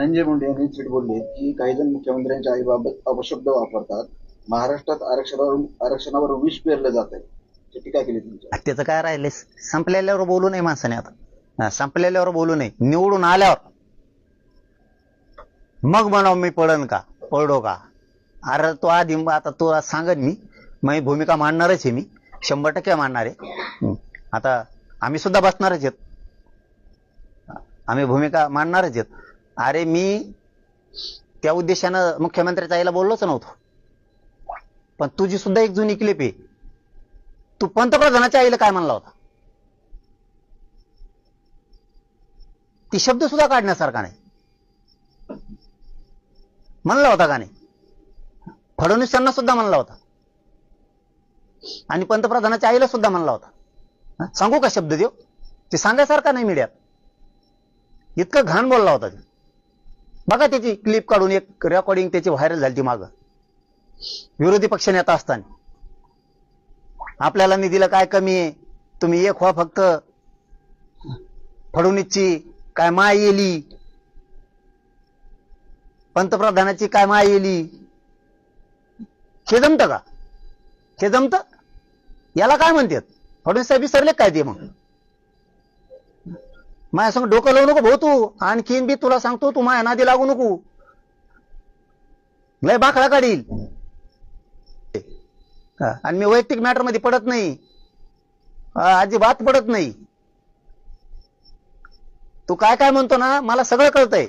धनंजय मुंडे यांनी थेट बोलले की काही जण मुख्यमंत्र्यांच्या आईबाबत अपशब्द वापरतात. महाराष्ट्रात आरक्षणावर आरक्षणावर विष पेरलं जात आहे टीका केली तुमच्या त्याचं काय राहिले संपलेल्यावर बोलू नये माणसाने आता. संपलेल्यावर बोलू नये. निवडून आल्यावर. मग म्हणाव मी पडन का? पडो का? अरे तो आधी आता तो आज सांगत मी. मी भूमिका मांडणारच आहे मी. शंभर टक्के मांडणार आहे. आता आम्ही सुद्धा बसणारच आहेत. आम्ही भूमिका मांडणारच आहेत. अरे मी त्या उद्देशानं मुख्यमंत्र्याच्या आईला बोललोच नव्हतो. पण तुझी सुद्धा एक जुनी क्लिप आहे. तू पंतप्रधानाच्या आईला काय म्हणला होता? ती शब्द सुद्धा काढण्यासारखा नाही. म्हणला होता का नाही? फडणवीस यांना सुद्धा म्हणला होता. आणि पंतप्रधानाच्या आईला सुद्धा म्हणला होता. सांगू का शब्द देव? ते सांगायसारखा नाही मीडियात. इतकं घाण बोलला होता ते. बघा त्याची क्लिप काढून एक रेकॉर्डिंग त्याची व्हायरल झाली ती मागं. विरोधी पक्ष नेता असताना. आपल्याला निधीला काय कमी आहे? तुम्ही एक व्हा फक्त. फडणवीसची काय माय येली. पंतप्रधानाची काय माय येली. हे जमतं का? हे जमतं? याला काय म्हणतात? फडणवीस साहेब विसरले काय ते मग? माझ्या संग डोकं लावू नको भाऊ तू. आणखीन बी तुला सांगतो तू माझ्या नादी लागू नको. लय बाखडा काढील. आणि मी वैयक्तिक मॅटरमध्ये पडत नाही. हा, अजिबात पडत नाही. तू काय काय म्हणतो ना मला सगळं कळतंय.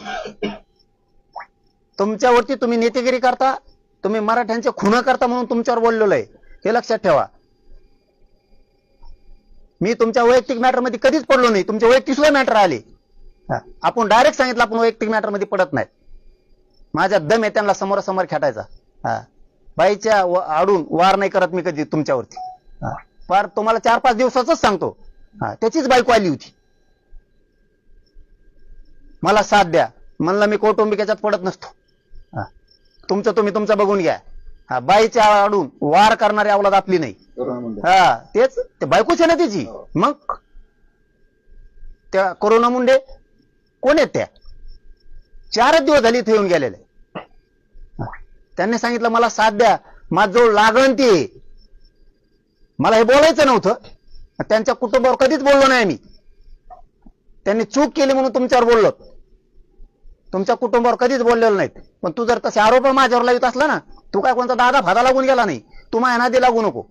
तुमच्यावरती तुम्ही नेतेगिरी करता तुम्ही मराठ्यांचे खुणं करता म्हणून तुमच्यावर बोललेलो आहे. हे लक्षात ठेवा. मी तुमच्या वैयक्तिक मॅटरमध्ये कधीच पडलो नाही. तुमचे वैयक्तिक सुद्धा मॅटर आले. हा, आपण डायरेक्ट सांगितलं आपण वैयक्तिक मॅटरमध्ये पडत नाही. माझ्या दम आहे त्यांना समोरासमोर खेटायचा. हा. बाईच्या आडून वार नाही करत मी कधी तुमच्यावरती. फार तुम्हाला चार पाच दिवसाच सांगतो. हा. त्याचीच बायको आली होती. मला साथ द्या. म्हणलं मी कौटुंबिक याच्यात पडत नसतो. हा. तुमचं तुम्ही तुमचं बघून घ्या. हा. बाईच्या आडून वार करणारी अवलाद आपली नाही. हा तेच ते बायकोच आहे ना त्याची मग? त्या कोरोना मुंडे कोण आहेत त्या? चारच दिवस झाली इथे येऊन गेलेले. हा. त्यांनी सांगितलं मला साथ द्या. माझं लागण ते मला हे बोलायचं नव्हतं. त्यांच्या कुटुंबावर कधीच बोललो नाही मी. त्यांनी चूक केली म्हणून तुमच्यावर बोललो. तुमच्या कुटुंबावर कधीच बोललेलो नाहीत. पण तू जर तसे आरोप माझ्यावर लावित असला ना तू काय कोणता दादा फादा लागून गेला नाही? तू माझ्या नादी लागू नको.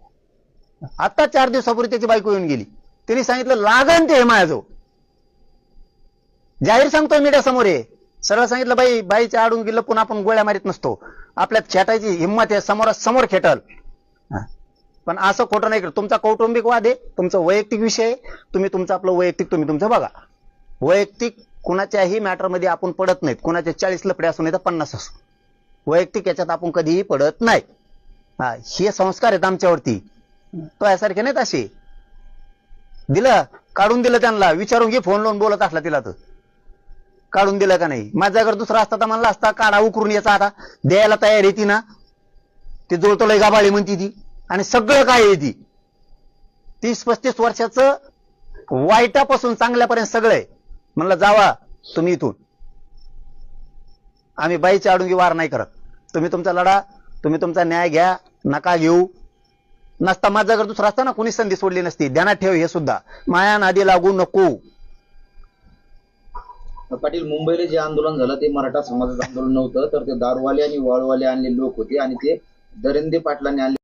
आता चार दिवसापूर्वी त्याची बायको येऊन गेली. तिने सांगितलं लागण ते माझ्याजवळ जाहीर सांगतोय मीडिया समोर आहे सरळ सांगितलं बाई बाईच्या आडून गेलं पुन्हा आपण गोळ्या मारीत नसतो. आपल्यात खेटायची हिंमत आहे समोरासमोर खेटल. पण असं खोटं नाही करत. तुमचा कौटुंबिक वाद आहे तुमचा वैयक्तिक विषय आहे. तुम्ही तुमचं आपलं वैयक्तिक तुम्ही तुमचं बघा. वैयक्तिक कुणाच्याही मॅटरमध्ये आपण पडत नाहीत. कुणाचे चाळीस लपडे असू नाही तर पन्नास असो. वैयक्तिक याच्यात आपण कधीही पडत नाही. हा हे संस्कार आहेत आमच्यावरती. पायासारखे नाहीत असे. दिलं काढून दिलं त्यांना. विचारून घे फोन लावून बोलत असला तिला तर. काढून दिलं का नाही? माझ्या दुसरा असता तर म्हणला असता काढा उकरून याचा आता. द्यायला तयार आहे ती ना. ती जुळतो गाबाळी म्हणती ती. आणि सगळं काय आहे ती? तीस पस्तीस वर्षाचं वाईटापासून चांगल्यापर्यंत सगळं आहे. म्हणलं जावा तुम्ही इथून. आम्ही बाईची आडून वार नाही करत. तुम्ही तुमचा लढा तुम्ही तुमचा न्याय घ्या नका घेऊ. नसता माझा जर दुसरा असताना कुणी कोणी संधी सोडली नसती. ध्यानात ठेव हे सुद्धा. माया नादी लागू नको. पाटील मुंबईला जे आंदोलन झालं ते मराठा समाजाचं आंदोलन नव्हतं तर ते दारूवाले आणि वाळूवाले आणले लोक होते आणि ते दरिंदे पाटलांनी आणले